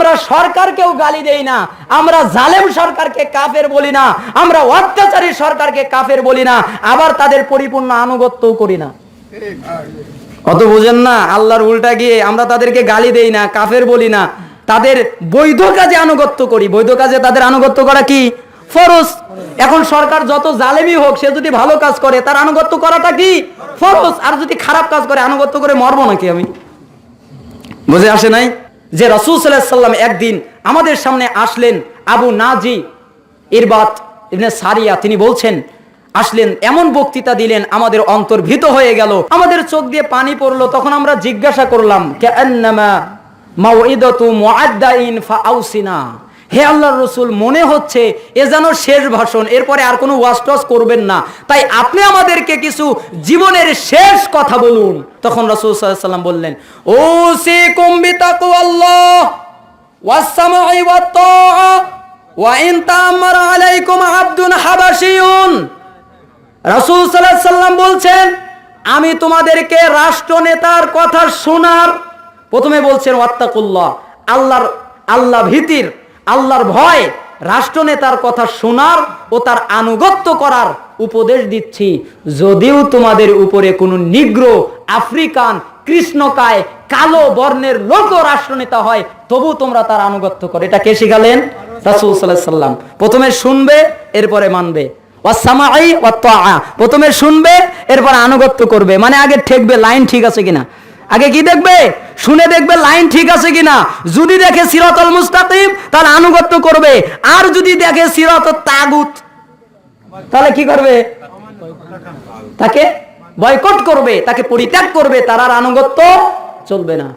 আমরা সরকারকেও গালি দেই না, আমরা জালেম সরকারকে কাফের বলি না, আমরা অত্যাচারী সরকারকে কাফের বলি না, আবার তাদের পরিপূর্ণ আনুগত্যও করি না। অত বুঝেন না, আল্লাহর উল্টা গিয়ে আমরা তাদেরকে গালি দেই না, কাফের বলি না, তাদের বৈধ কাজে আনুগত্য করি। বৈধ কাজে তাদের আনুগত্য করা কি? ফরজ। এখন সরকার যত জালেমি হোক, সে যদি ভালো কাজ করে, তার আনুগত্য করাটা কি? ফরজ। আর যদি খারাপ কাজ করে, আনুগত্য করে মরবো নাকি আমি? বুঝে আসে নাই? যে রসুল সাল্লাহ সাল্লাম একদিন আমাদের সামনে আসলেন আবু নাজি ইরবাত ইবনে সারিয়া। তিনি বলছেন, আসলেন, এমন বক্তৃতা দিলেন, আমাদের অন্তর্ভীত হয়ে গেল। আমাদের চোখ দিয়ে পানি পড়ল, তখন আমরা জিজ্ঞাসা করলাম ফাআউসিনা? হে আল্লাহর রসুল, মনে হচ্ছে এ যেন শেষ ভাষণ, এরপরে আর কোনো ওয়াজ টস করবেন না। তাই আপনি আমাদেরকে কিছু জীবনের শেষ কথা বলুন। তখন রসুল সাল্লাম বললেন ও সে কম্বিতাকু আল্লাহ ওয়াসসামাই ওয়াত-তাআ ওয়া আলাইকুম আবদুন হাবাশিয়ুন রাসূল সাল্লাল্লাহু বলছেন, আমি তোমাদেরকে রাষ্ট্রনেতার কথা শোনার প্রথমে বলছেন, ওয়াত্তাকুল্লাহ, আল্লাহর, আল্লাহ ভীতির আল্লাহর ভয় রাষ্ট্রনেতার কথা শোনার ও তার আনুগত্য করার উপদেশ দিচ্ছি। যদিও তোমাদের উপরে কোনো নিগ্র আফ্রিকান, কৃষ্ণকায়, কালো বর্ণের লোক রাষ্ট্রনেতা হয় তবু তোমরা তার আনুগত্য করো। এটা কে শিখালেন? রাসূল সাল্লাম প্রথমে শুনবে, এরপরে মানবে। প্রথমে শুনবে, এরপর আনুগত্য করবে। মানে আগে ঠেকবে, লাইন ঠিক আছে কিনা? আগে কি দেখবে? শুনে দেখবে লাইন ঠিক আছে কিনা। যদি দেখে সিরাতাল মুস্তাকিম, তাহলে আনুগত্য করবে। আর যদি দেখে সিরাত তাগুত, তাহলে কি করবে? তাকে বয়কট করবে, তাকে পরিত্যাগ করবে, তার আর আনুগত্য চলবে না।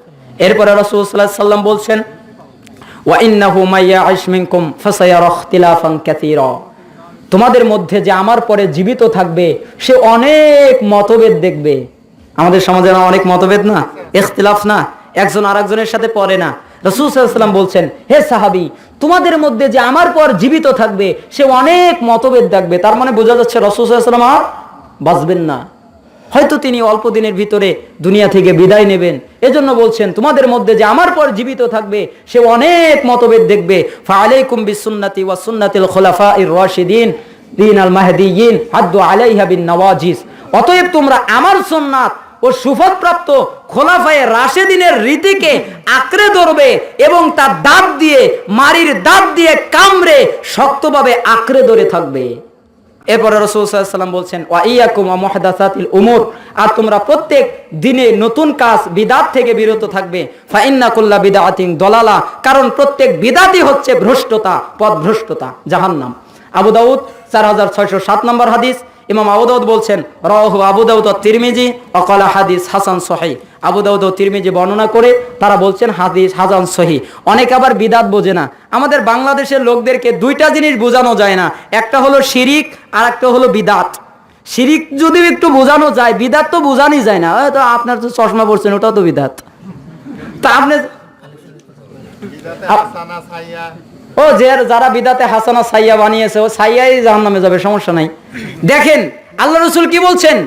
এরপরে রাসূল সাল্লাল্লাহু সাল্লাম বলছেন তোমাদের মধ্যে যে আমার পরে জীবিত থাকবে, সে অনেক মতভেদ দেখবে। আমাদের সমাজে অনেক মতভেদ না ইখতিলাফ না, একজন আরেকজনের সাথে পড়ে না। রসুল সাল্লাম বলছেন, হে সাহাবি, তোমাদের মধ্যে যে আমার পর জীবিত থাকবে, সে অনেক মতভেদ দেখবে। তার মানে বোঝা যাচ্ছে রসুল সাল্লাম আর বাঁচবেন না। হয়তো তিনি অল্প দিনের ভিতরে দুনিয়া থেকে বিদায় নেবেন। এজন্য বলছেন, তোমাদের মধ্যে যে আমার পর জীবিত থাকবে, সে অনেক মতভেদ দেখবে। ফালাইকুম বিসুন্নতি ওয়া সুন্নাতিল খুলাফা ইর রাশিদিন দিন আল বিন নওয়াজিস অতএব তোমরা আমার সুন্নাত ও সুফতপ্রাপ্ত খোলাফায়ে রাশেদিনের রীতিকে আঁকড়ে ধরবে এবং তার দাঁত দিয়ে মারির দাঁত দিয়ে কামড়ে শক্তভাবে আঁকড়ে ধরে থাকবে। এরপরে রসুল সাল্লাম বলছেন, ওয়া ইয়াকুম ওয়া মুহদাসাতিল উমুর। আর তোমরা প্রত্যেক দিনে নতুন কাজ বিদাত থেকে বিরত থাকবে। ফাইন্না কুল্লা বিদাতিন দলালা। কারণ প্রত্যেক বিদাতই হচ্ছে ভ্রষ্টতা পথ ভ্রষ্টতা জাহান্নাম। আবু দাউদ, চার হাজার ছয়শো সাত নম্বর হাদিস ইমাম আবু দাউদ বলছেন রহ আবু দাউদ তিরমিজি অকলা হাদিস হাসান সহি আবু দাউদ তিরমিজি বর্ণনা করে তারা বলছেন হাদিস হাসান সহি অনেক আবার বিদাত বোঝে না। আমাদের বাংলাদেশের লোকদেরকে দুইটা জিনিস বোঝানো যায় না। একটা হলো শিরিক আর একটা হলো বিদাত। শিরিক যদি একটু বোঝানো যায় বিদাত তো বোঝানি যায় না। তো আপনার তো চশমা পড়ছেন ওটাও তো বিদাত। তা আপনি ও যে যারা বিদাতে হাসানা সাইয়া বানিয়েছে, ও সাইয়াই জাহান নামে যাবে, সমস্যা নাই। দেখেন, আল্লাহ রসুল কি বলছেন?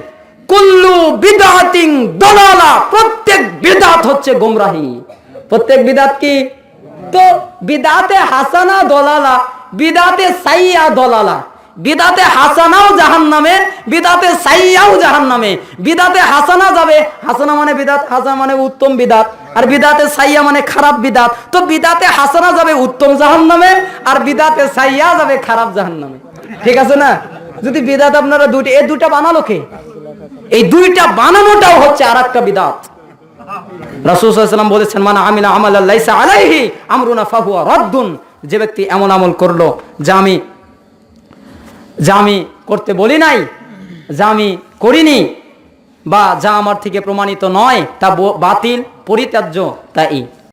কুল্লু বিদাতিং দলালা, প্রত্যেক বিদাত হচ্ছে গোমরাহি। প্রত্যেক বিদাত কি? তো বিদাতে হাসানা দলালা, বিদাতে সাইয়া দলালা। বিদাতে হাসানাও জাহান নামে বিদাতে সাইয়াও জাহান নামে বিদাতে হাসানা যাবে, হাসানা মানে বিদাত, হাসানা মানে উত্তম বিদাত, আর বিদাতে সাইয়া মানে খারাপ বিদাত। তো বিদাতে হাসানা যাবে উত্তম জাহান নামে আর বিদাতে সাইয়া যাবে খারাপ জাহান নামে ঠিক আছে না? যদি বিদাত আপনারা দুইটা এই দুইটা বানালো কে? এই দুইটা বানানোটাও হচ্ছে আর একটা বিদাত। রাসূল বলেছেন মানে আমিলা আমাল আলাইহি, আমরুনা ফাহুয়া রদ্দুন। যে ব্যক্তি এমন আমল করল, যে আমি যা আমি করতে বলি নাই, যা আমি করিনি, বা যা আমার থেকে প্রমাণিত নয়, তা বাতিল, পরিত্যাজ্য, তাই।